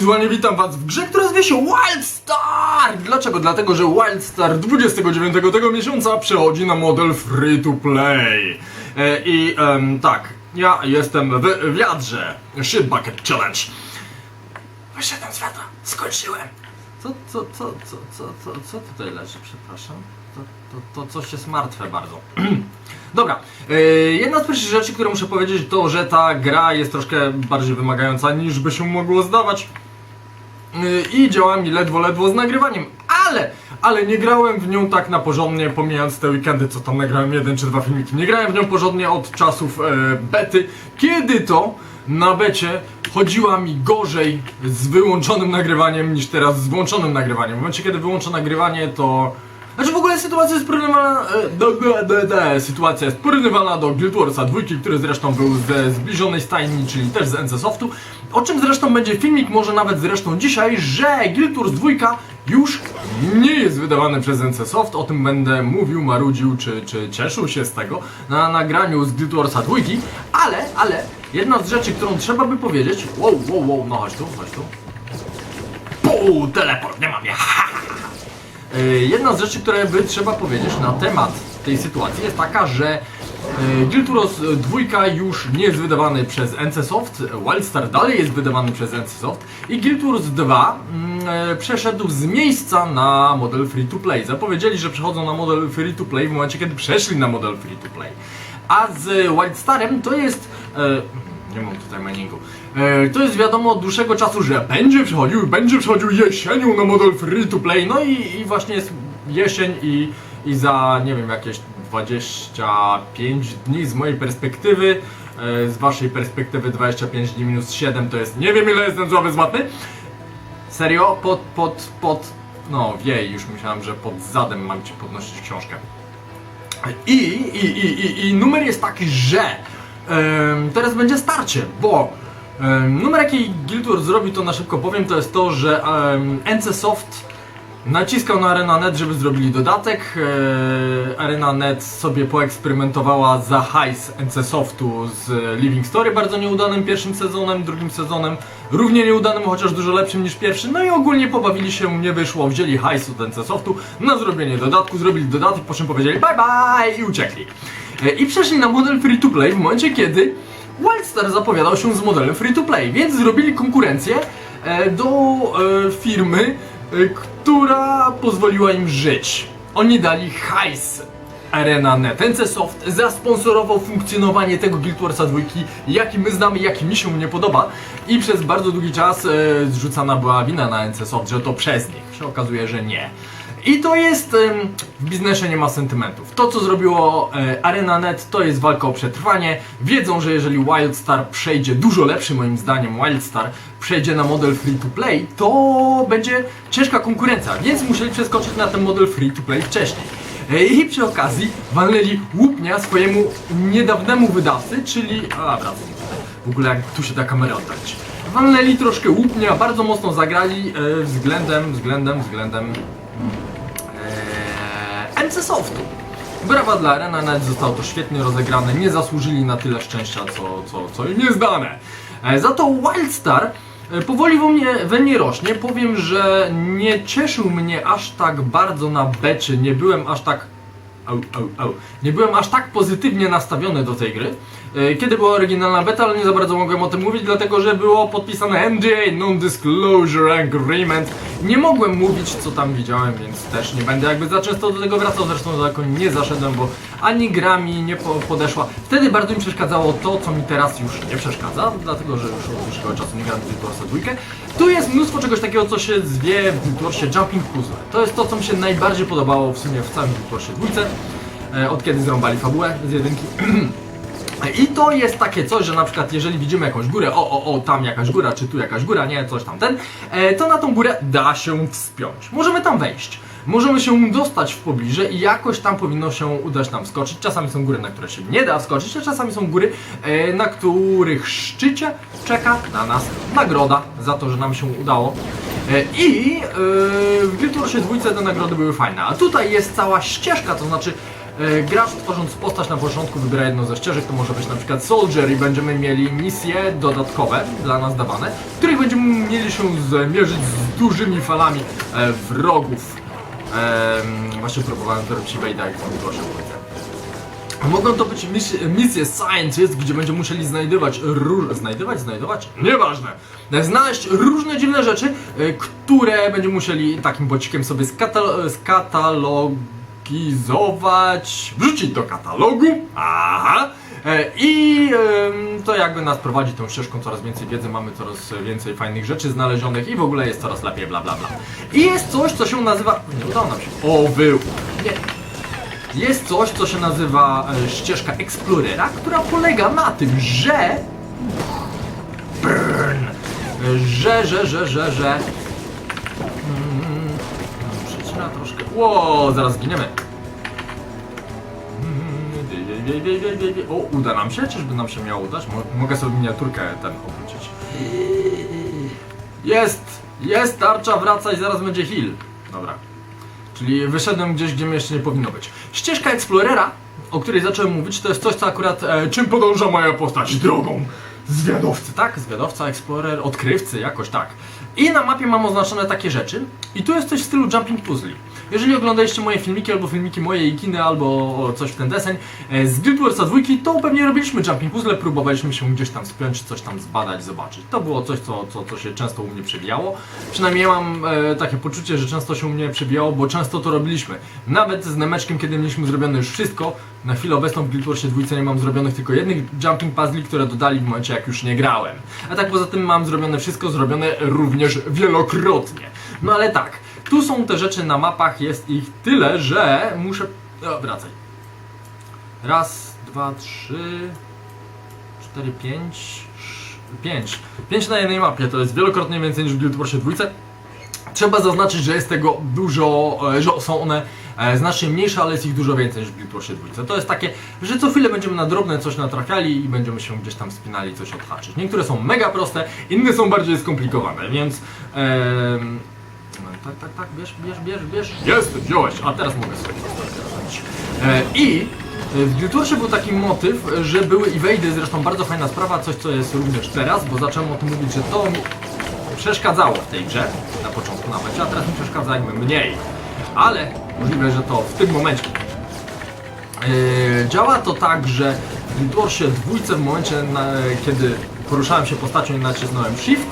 wizualnie witam was w grze, która zwie się Wildstar! Dlaczego? Dlatego, że Wildstar 29 tego miesiąca przechodzi na model free to play. E, I tak, ja jestem w wiadrze. Shit Bucket Challenge. Wyszedłem z wiadra, skończyłem. Co, co, co, co, co, co, co tutaj leży, przepraszam? To, to, to coś jest martwe bardzo. Dobra, yy, jedna z pierwszych rzeczy, które muszę powiedzieć, to, że ta gra jest troszkę bardziej wymagająca niż by się mogło zdawać. Yy, I działa mi ledwo, ledwo z nagrywaniem, ale, ale nie grałem w nią tak na porządnie, pomijając te weekendy, co tam nagrałem jeden czy dwa filmiki. Nie grałem w nią porządnie od czasów e, bety, kiedy to na becie chodziła mi gorzej z wyłączonym nagrywaniem niż teraz z włączonym nagrywaniem. W momencie, kiedy wyłączę nagrywanie, to... Znaczy w ogóle sytuacja jest porównywalna e, do, do, do, do, sytuacja jest porównywalna do Guild Warsa 2, który zresztą był ze zbliżonej stajni, czyli też z NC-Softu. O czym zresztą będzie filmik, może nawet zresztą dzisiaj, że Guild Wars 2 już nie jest wydawany przez NC-Soft. O tym będę mówił, marudził, czy, czy cieszył się z tego na nagraniu z Guild Warsa 2, ale, ale jedna z rzeczy, którą trzeba by powiedzieć. Wow, wow, wow, no chodź tu, chodź tu. Puu, teleport, nie mam je. Y, Jedna z rzeczy, które by trzeba powiedzieć na temat tej sytuacji jest taka, że y, Guild Wars 2 już nie jest wydawany przez NCSoft, Wildstar dalej jest wydawany przez NCSoft i Guild Wars 2 mm, e, przeszedł z miejsca na model free to play. Zapowiedzieli, że przechodzą na model free to play w momencie, kiedy przeszli na model free to play. A z Wildstarem to jest... nie mam tutaj meningu. E, to jest wiadomo od dłuższego czasu, że będzie przechodził, będzie przechodził jesienią na model free to play. No i, i właśnie jest jesień i, i za nie wiem jakieś 25 dni z mojej perspektywy, e, z waszej perspektywy 25 dni minus 7 to jest nie wiem ile jestem słaby z matmy. Serio? Pod, pod, pod, no wiej, już myślałem, że pod zadem mam ci podnosić książkę. I, i, i, i, i numer jest taki, że em, teraz będzie starcie, bo numer jaki Guild Wars zrobi, to na szybko powiem, to jest to, że NCSoft naciskał na ArenaNet, żeby zrobili dodatek. E, ArenaNet sobie poeksperymentowała za hajs NCSoftu z Living Story, bardzo nieudanym pierwszym sezonem, drugim sezonem równie nieudanym, chociaż dużo lepszym niż pierwszy. No i ogólnie pobawili się, nie wyszło, wzięli hajs od NCSoftu na zrobienie dodatku, zrobili dodatek, po czym powiedzieli bye bye i uciekli. E, I przeszli na model free to play w momencie, kiedy Wildstar zapowiadał się z modelem free to play, więc zrobili konkurencję e, do e, firmy, e, która pozwoliła im żyć. Oni dali hajs Arena.net. NCSoft zasponsorował funkcjonowanie tego Guild Warsa 2, jaki my znamy, jaki mi się nie podoba i przez bardzo długi czas zrzucana była wina na NCSoft, że to przez nich. Się okazuje, że nie. I to jest, w biznesie nie ma sentymentów. To co zrobiło e, Arena.net to jest walka o przetrwanie. Wiedzą, że jeżeli Wildstar przejdzie, dużo lepszy moim zdaniem Wildstar, przejdzie na model free to play, to będzie ciężka konkurencja, więc musieli przeskoczyć na ten model free to play wcześniej. E, I przy okazji walnęli łupnia swojemu niedawnemu wydawcy, czyli... A, wracam. W ogóle jak tu się da kamera oddać. Walnęli troszkę łupnia, bardzo mocno zagrali e, względem, względem, względem MC Softu. Brawa dla Arena, nawet zostało to świetnie rozegrane, nie zasłużyli na tyle szczęścia, co, co, co im jest dane. E, za to Wildstar e, powoli we mnie, we mnie rośnie. Powiem, że nie cieszył mnie aż tak bardzo na beczy, nie byłem aż tak Au, au, au. Nie byłem aż tak pozytywnie nastawiony do tej gry. E, Kiedy była oryginalna beta, ale nie za bardzo mogłem o tym mówić, dlatego że było podpisane NDA, Non-Disclosure Agreement. Nie mogłem mówić, co tam widziałem, więc też nie będę jakby za często do tego wracał. Zresztą daleko nie zaszedłem, bo ani gra mi nie po podeszła. Wtedy bardzo mi przeszkadzało to, co mi teraz już nie przeszkadza, dlatego że już od dłuższego czasu nie gram Warsa 2. Tu jest mnóstwo czegoś takiego, co się zwie w Warsie Jumping Puzzle. To jest to, co mi się najbardziej podobało w sumie w całym Guild Warsie 2 e, od kiedy zrąbali fabułę z jedynki. I to jest takie coś, że na przykład jeżeli widzimy jakąś górę, o, o, o, tam jakaś góra, czy tu jakaś góra, nie, coś tam ten, e, to na tą górę da się wspiąć. Możemy tam wejść. Możemy się dostać w pobliże i jakoś tam powinno się udać nam wskoczyć. Czasami są góry, na które się nie da wskoczyć, a czasami są góry, e, na których szczycie czeka na nas nagroda za to, że nam się udało. E, I e, w Guild Warsie dwójce te nagrody były fajne, a tutaj jest cała ścieżka, to znaczy E, Gracz tworząc postać na początku wybiera jedną ze ścieżek, to może być na przykład Soldier i będziemy mieli misje dodatkowe dla nas dawane, w których będziemy mieli się zmierzyć z dużymi falami e, wrogów. Właśnie próbowałem zrobić Wade'a jak to proszę Mogą to być mis- misje Scientist, gdzie będziemy musieli znajdywać róż... Znajdywać? Znajdować? Nieważne! Znaleźć różne dziwne rzeczy, e, które będziemy musieli takim bocikiem sobie skatal- skatalogizować, wrzucić do katalogu. Aha! E, I to jakby nas prowadzi tą ścieżką, coraz więcej wiedzy, mamy coraz więcej fajnych rzeczy znalezionych i w ogóle jest coraz lepiej, bla bla bla. I jest coś, co się nazywa... Nie udało nam się. O, był! Nie, jest coś, co się nazywa e, ścieżka Explorera, która polega na tym, że. Burn! E, Że, że, że, że, że. Przecina troszkę. Ło, zaraz zginiemy. O, uda nam się? Czyżby nam się miało udać? Mo- Mogę sobie miniaturkę ten obrócić. Jest! Jest tarcza, wracaj, zaraz będzie heal. Dobra. Czyli wyszedłem gdzieś, gdzie mnie jeszcze nie powinno być. Ścieżka Explorera, o której zacząłem mówić, to jest coś, co akurat e, czym podąża moja postać? Drogą zwiadowcy, tak? Zwiadowca, Explorer, odkrywcy, jakoś tak. I na mapie mam oznaczone takie rzeczy. I tu jest coś w stylu jumping puzzli. Jeżeli oglądaliście moje filmiki, albo filmiki moje i kiny, albo coś w ten deseń e, z Guild Warsa 2, to pewnie robiliśmy jumping puzzle, próbowaliśmy się gdzieś tam spiąć, coś tam zbadać, zobaczyć. To było coś, co, co, co się często u mnie przewijało. Przynajmniej mam e, takie poczucie, że często się u mnie przewijało, bo często to robiliśmy. Nawet z Nemeczkiem, kiedy mieliśmy zrobione już wszystko, na chwilę obecną w Guild Warsie 2 nie mam zrobionych tylko jednych jumping puzzli, które dodali w momencie, jak już nie grałem. A tak poza tym mam zrobione wszystko, zrobione również wielokrotnie. No ale tak, tu są te rzeczy na mapach, jest ich tyle, że muszę... O, wracaj. Raz, dwa, trzy, cztery, pięć, pięć. Pięć na jednej mapie, to jest wielokrotnie więcej niż w Guild Warsie 2. Trzeba zaznaczyć, że jest tego dużo, e, że są one e, znacznie mniejsze, ale jest ich dużo więcej niż w Guild Warsie 2. To jest takie, że co chwilę będziemy na drobne coś natrafiali i będziemy się gdzieś tam spinali, coś odhaczyć. Niektóre są mega proste, inne są bardziej skomplikowane, więc... tak, tak, tak, bierz, bierz, bierz, bierz. Jest, wziąłeś, a teraz mogę sobie. E, I e, w Warsie był taki motyw, że były evade'y, zresztą bardzo fajna sprawa, coś co jest również teraz, bo zacząłem o tym mówić, że to mi przeszkadzało w tej grze na początku nawet, a teraz mi przeszkadza jakby mniej. Ale możliwe, że to w tym momencie. Yy, działa to tak, że w Warsie dwójce w momencie, na, kiedy poruszałem się postacią i nacisnąłem Shift,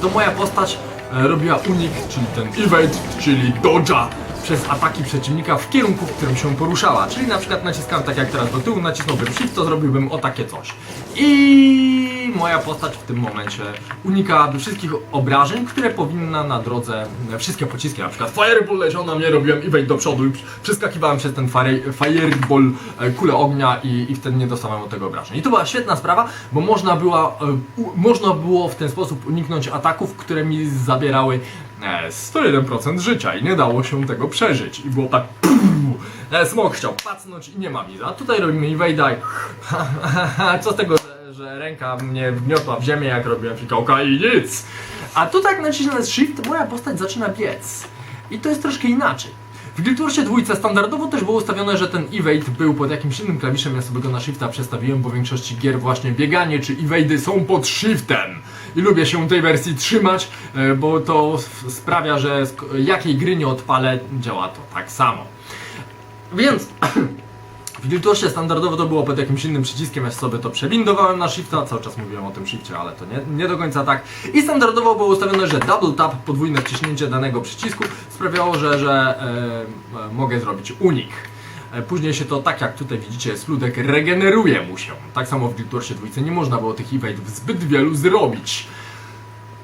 to moja postać e, robiła unik, czyli ten evade, czyli dodge'a przez ataki przeciwnika w kierunku, w którym się poruszała. Czyli na przykład naciskałem tak jak teraz do tyłu, nacisnąłbym Shift, to zrobiłbym o takie coś. I moja postać w tym momencie unikałaby wszystkich obrażeń, które powinna na drodze, e, wszystkie pociski, na przykład Fireball leciał na mnie, robiłem evade do przodu i przeskakiwałem przez ten fire, Fireball, e, kulę ognia i, i wtedy nie dostawałem od tego obrażeń. I to była świetna sprawa, bo można, była, e, u, można było w ten sposób uniknąć ataków, które mi zabierały 101% życia i nie dało się tego przeżyć. I było tak Smok chciał pacnąć i nie ma wiza. A tutaj robimy evade'a i co z tego, że, że ręka mnie wgniotła w ziemię jak robiłem fikołka i nic. A tutaj jak nacisnę shift, moja postać zaczyna biec. I to jest troszkę inaczej. W Guild Warsie dwójce standardowo też było ustawione, że ten evade był pod jakimś innym klawiszem, ja sobie go na shifta przestawiłem, bo w większości gier właśnie bieganie czy evade'y są pod shiftem. I lubię się tej wersji trzymać, e, bo to sprawia, że jakiej gry nie odpalę, działa to tak samo. Więc w Warsie standardowo to było pod jakimś innym przyciskiem, ja sobie to przewindowałem na shifta, cały czas mówiłem o tym shifcie, ale to nie, nie do końca tak. I standardowo było ustawione, że double tap, podwójne wciśnięcie danego przycisku sprawiało, że, że e, e, mogę zrobić unik. E, Później się to, tak jak tutaj widzicie, Sludek regeneruje mu się. Tak samo w Warsie 2 nie można było tych evade'ów zbyt wielu zrobić.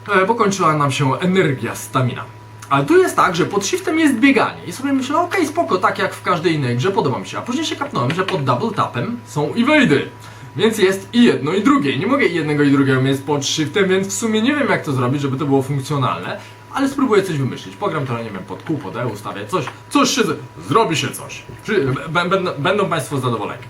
E, bo kończyła nam się energia, stamina. Ale tu jest tak, że pod shiftem jest bieganie i sobie myślę, okej, spoko, tak jak w każdej innej grze, podoba mi się. A później się kapnąłem, że pod double tapem są evade'y. Więc jest i jedno i drugie. Nie mogę i jednego i drugiego mieć pod shiftem, więc w sumie nie wiem jak to zrobić, żeby to było funkcjonalne. Ale spróbuję coś wymyślić. Pogram trochę, nie wiem, pod Q, pod E, ustawię coś, coś się, zrobi się coś. Będą, będą Państwo zadowoleni.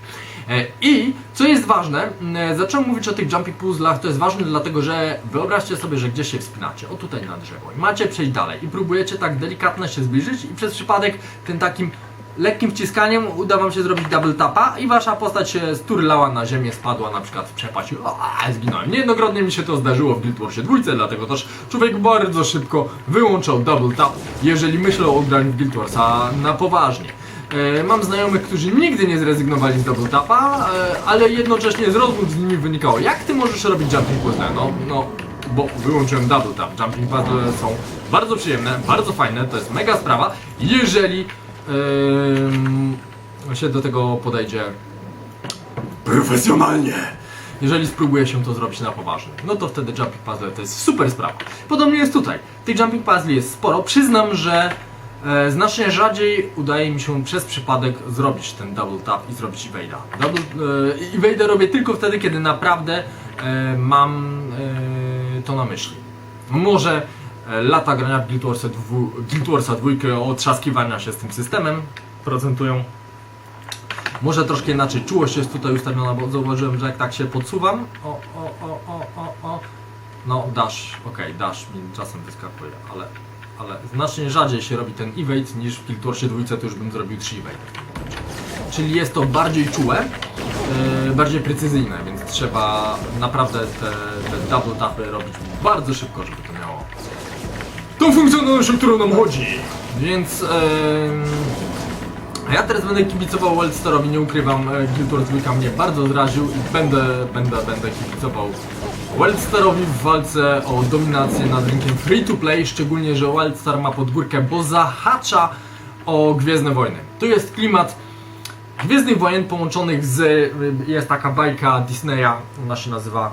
E, I co jest ważne, zacząłem mówić o tych jumping puzzlach, to jest ważne dlatego, że wyobraźcie sobie, że gdzieś się wspinacie, o tutaj na drzewo i macie przejść dalej i próbujecie tak delikatnie się zbliżyć i przez przypadek ten takim lekkim wciskaniem uda wam się zrobić double tapa i wasza postać się sturlała na ziemię, spadła na przykład w przepaść i zginąłem. Niejednokrotnie mi się to zdarzyło w Guild Warsie 2, dlatego też człowiek bardzo szybko wyłączał double tap, jeżeli myślał o graniu w Guild Warsa na poważnie. E, Mam znajomych, którzy nigdy nie zrezygnowali z double tapa, e, ale jednocześnie z rozmów z nimi wynikało, jak ty możesz robić jumping puzzle? No, no, bo wyłączyłem double tap. Jumping puzzle są bardzo przyjemne, bardzo fajne, to jest mega sprawa, jeżeli em, się do tego podejdzie profesjonalnie. Jeżeli spróbuje się to zrobić na poważnie, no to wtedy jumping puzzle to jest super sprawa. Podobnie jest tutaj. Tych jumping puzzle jest sporo. Przyznam, że e, znacznie rzadziej udaje mi się przez przypadek zrobić ten double tap i zrobić evade'a. Double, e, robię tylko wtedy, kiedy naprawdę e, mam e, to na myśli. Może lata grania w Guild Warsa, dwu, Guild Warsa 2 otrzaskiwania się z tym systemem procentują. Może troszkę inaczej czułość jest tutaj ustawiona, bo zauważyłem, że jak tak się podsuwam. O, o, o, o, o, o. No, dash, okej, dash mi czasem wyskakuje, ale, ale znacznie rzadziej się robi ten evade niż w Warsie 2 to już bym zrobił 3 evade. Czyli jest to bardziej czułe, yy, bardziej precyzyjne, więc trzeba naprawdę te, te double tapy robić bardzo szybko, żeby to miało tą funkcjonalność, o którą nam chodzi. Więc a ja teraz będę kibicował Wildstarowi, nie ukrywam, e, Guild Wars 2 mnie bardzo zraził i będę, będę, będę kibicował Wildstarowi w walce o dominację nad rynkiem free to play, szczególnie, że Wildstar ma podgórkę, bo zahacza o Gwiezdne Wojny. Tu jest klimat Gwiezdnych Wojen połączonych z, y, jest taka bajka Disneya, ona się nazywa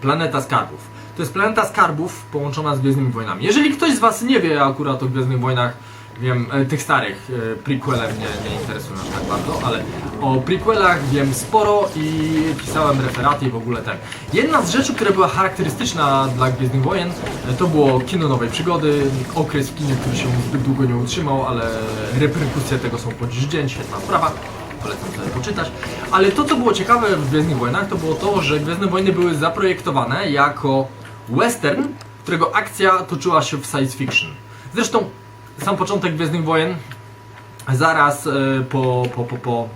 Planeta Skarbów. To jest Planeta Skarbów połączona z Gwiezdnymi Wojnami. Jeżeli ktoś z Was nie wie akurat o Gwiezdnych Wojnach, wiem, e, tych starych, e, prequele mnie nie interesują aż tak bardzo, ale o prequelach wiem sporo i pisałem referaty i w ogóle ten. Jedna z rzeczy, która była charakterystyczna dla Gwiezdnych Wojen, e, to było kino nowej przygody, okres w kinie, który się zbyt długo nie utrzymał, ale reperkusje tego są po dziś dzień, świetna sprawa polecam sobie poczytać. Ale to, co było ciekawe w Gwiezdnych Wojnach, to było to, że Gwiezdne Wojny były zaprojektowane jako western, którego akcja toczyła się w science fiction. Zresztą sam początek Gwiezdnych Wojen, zaraz e, po, po, po, po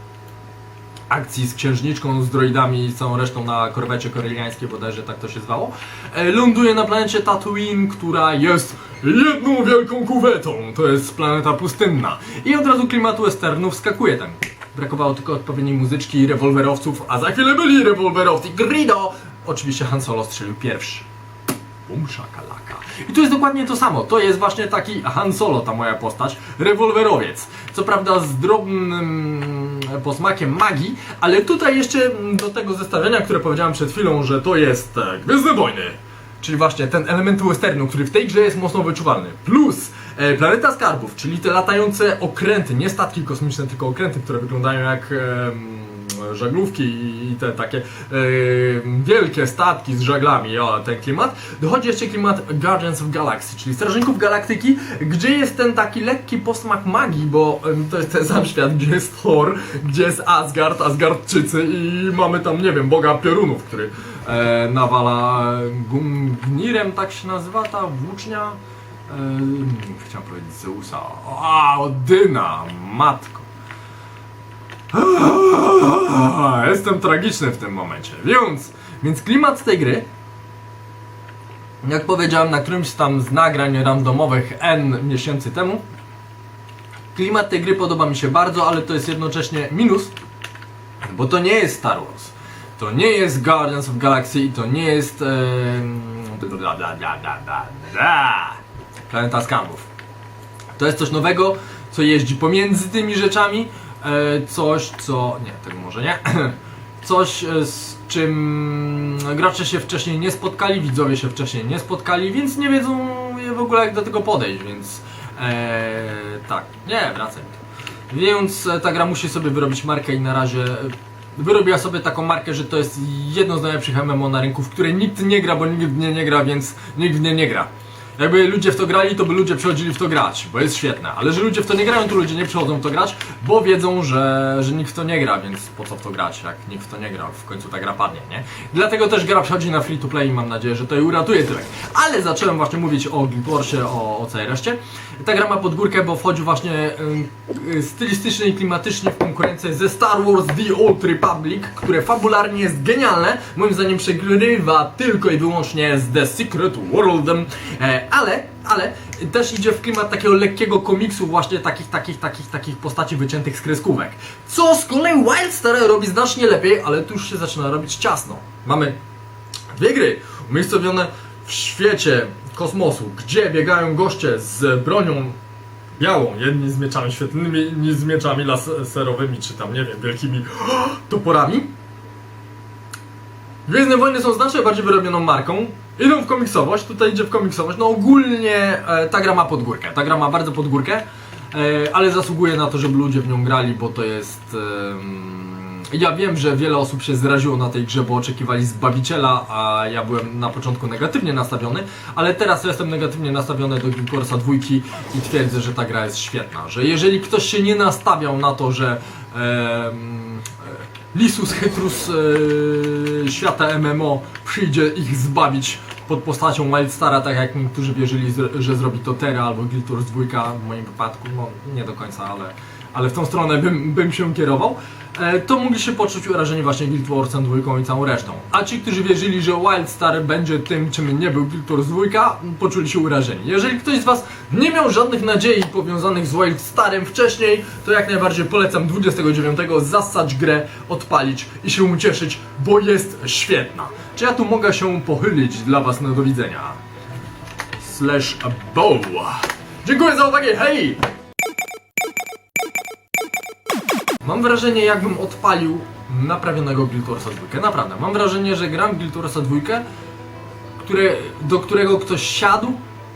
akcji z księżniczką, z droidami i całą resztą na korwecie koreliańskiej, bodajże tak to się zwało, e, ląduje na planecie Tatooine, która jest jedną wielką kuwetą. To jest planeta pustynna. I od razu klimat westernu wskakuje tam. Brakowało tylko odpowiedniej muzyczki i rewolwerowców, a za chwilę byli rewolwerowcy. Grido! Oczywiście Han Solo strzelił pierwszy. Bum szakalaka. I tu jest dokładnie to samo. To jest właśnie taki Han Solo, ta moja postać, rewolwerowiec. Co prawda z drobnym posmakiem magii, ale tutaj jeszcze do tego zestawienia, które powiedziałem przed chwilą, że to jest e, Gwiezdne Wojny. Czyli właśnie ten element westernu, który w tej grze jest mocno wyczuwalny. Plus e, Planeta Skarbów, czyli te latające okręty, nie statki kosmiczne, tylko okręty, które wyglądają jak em, żaglówki i te takie e, wielkie statki z żaglami, o, ten klimat. Dochodzi jeszcze klimat Guardians of Galaxy, czyli Strażników Galaktyki, gdzie jest ten taki lekki posmak magii, bo to jest ten sam świat, gdzie jest Thor, gdzie jest Asgard, Asgardczycy i mamy tam, nie wiem, boga piorunów, który e, nawala Gungnirem, tak się nazywa ta włócznia. E, chciałem powiedzieć Zeusa. A, Odyna, matko. Jestem tragiczny w tym momencie. Więc, więc klimat tej gry, jak powiedziałem na którymś tam z nagrań randomowych N miesięcy temu, klimat tej gry podoba mi się bardzo, ale to jest jednocześnie minus, bo to nie jest Star Wars. To nie jest Guardians of Galaxy i to nie jest. bla. Planeta Skarbów. To jest coś nowego, co jeździ pomiędzy tymi rzeczami. E, coś, co. Nie, tego może nie. Coś, e, z czym gracze się wcześniej nie spotkali, widzowie się wcześniej nie spotkali, więc nie wiedzą w ogóle jak do tego podejść, więc. E, tak, nie, wracaj. Więc ta gra musi sobie wyrobić markę i na razie wyrobiła sobie taką markę, że to jest jedno z najlepszych MMO na rynku, w które nikt nie gra, bo nikt nie nie gra, więc nikt nie nie gra. Jakby ludzie w to grali, to by ludzie przychodzili w to grać, bo jest świetne. Ale że ludzie w to nie grają, to ludzie nie przychodzą w to grać, bo wiedzą, że, że nikt w to nie gra, więc po co w to grać, jak nikt w to nie gra, w końcu ta gra padnie, nie? Dlatego też gra przechodzi na free to play i mam nadzieję, że to jej uratuje tyle. Ale zacząłem właśnie mówić o Guild Warsie, o, o całej reszcie. Ta gra ma podgórkę, bo wchodzi właśnie ym, stylistycznie i klimatycznie w konkurencję ze Star Wars The Old Republic, które fabularnie jest genialne. Moim zdaniem przegrywa tylko i wyłącznie z The Secret Worldem, e, ale, ale też idzie w klimat takiego lekkiego komiksu właśnie takich, takich, takich, takich postaci wyciętych z kreskówek. Co z kolei Wildstar robi znacznie lepiej, ale tu już się zaczyna robić ciasno. Mamy Dwie gry umiejscowione w świecie kosmosu, gdzie biegają goście z bronią białą, jedni z mieczami świetlnymi, inni z mieczami laserowymi, czy tam, nie wiem, wielkimi toporami. Gwiezdne Wojny są znacznie bardziej wyrobioną marką. Idą w komiksowość, tutaj idzie w komiksowość. No ogólnie e, ta gra ma podgórkę. Ta gra ma bardzo podgórkę, e, ale zasługuje na to, żeby ludzie w nią grali, bo to jest... em, ja wiem, że wiele osób się zraziło na tej grze, bo oczekiwali Zbawiciela, a ja byłem na początku negatywnie nastawiony, ale teraz jestem negatywnie nastawiony do Guild Warsa 2 i twierdzę, że ta gra jest świetna. Że jeżeli ktoś się nie nastawiał na to, że em, Lisus Chytrus e, świata MMO przyjdzie ich zbawić pod postacią Wildstara, tak jak niektórzy wierzyli, że zrobi to Terra albo Guild Wars 2 w moim wypadku, no nie do końca, ale, ale w tą stronę bym, bym się kierował, e, to mogli się poczuć urażeni właśnie Guild Warsem 2 i całą resztą. A ci, którzy wierzyli, że Wildstar będzie tym, czym nie był Guild Wars 2, poczuli się urażeni. Jeżeli ktoś z Was nie miał żadnych nadziei powiązanych z Wildstarem wcześniej, to jak najbardziej polecam 29 zassać grę, odpalić i się ucieszyć, bo jest świetna. Czy ja tu mogę się pochylić dla Was na do widzenia? Slash bow. Dziękuję za uwagę, hej! Mam wrażenie, jakbym odpalił naprawionego Guild 2. Naprawdę, mam wrażenie, że gram Guild Warsa 2, które, do którego ktoś siadł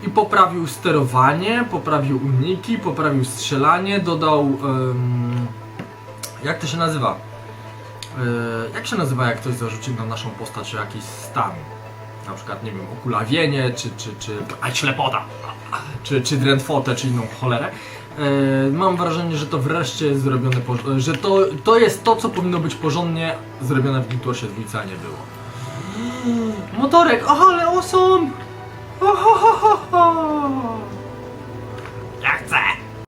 i poprawił sterowanie, poprawił uniki, poprawił strzelanie, dodał. em, jak to się nazywa? E, jak się nazywa, jak ktoś zarzuci na naszą postać jakiś stan? Na przykład, nie wiem, okulawienie, czy, czy, czy a, ślepota, czy, czy drętwotę, czy inną cholerę. E, mam wrażenie, że to wreszcie jest zrobione, że to, to jest to, co powinno być porządnie zrobione w Guild Warsie 2, a nie było. Motorek, o, ale awesome!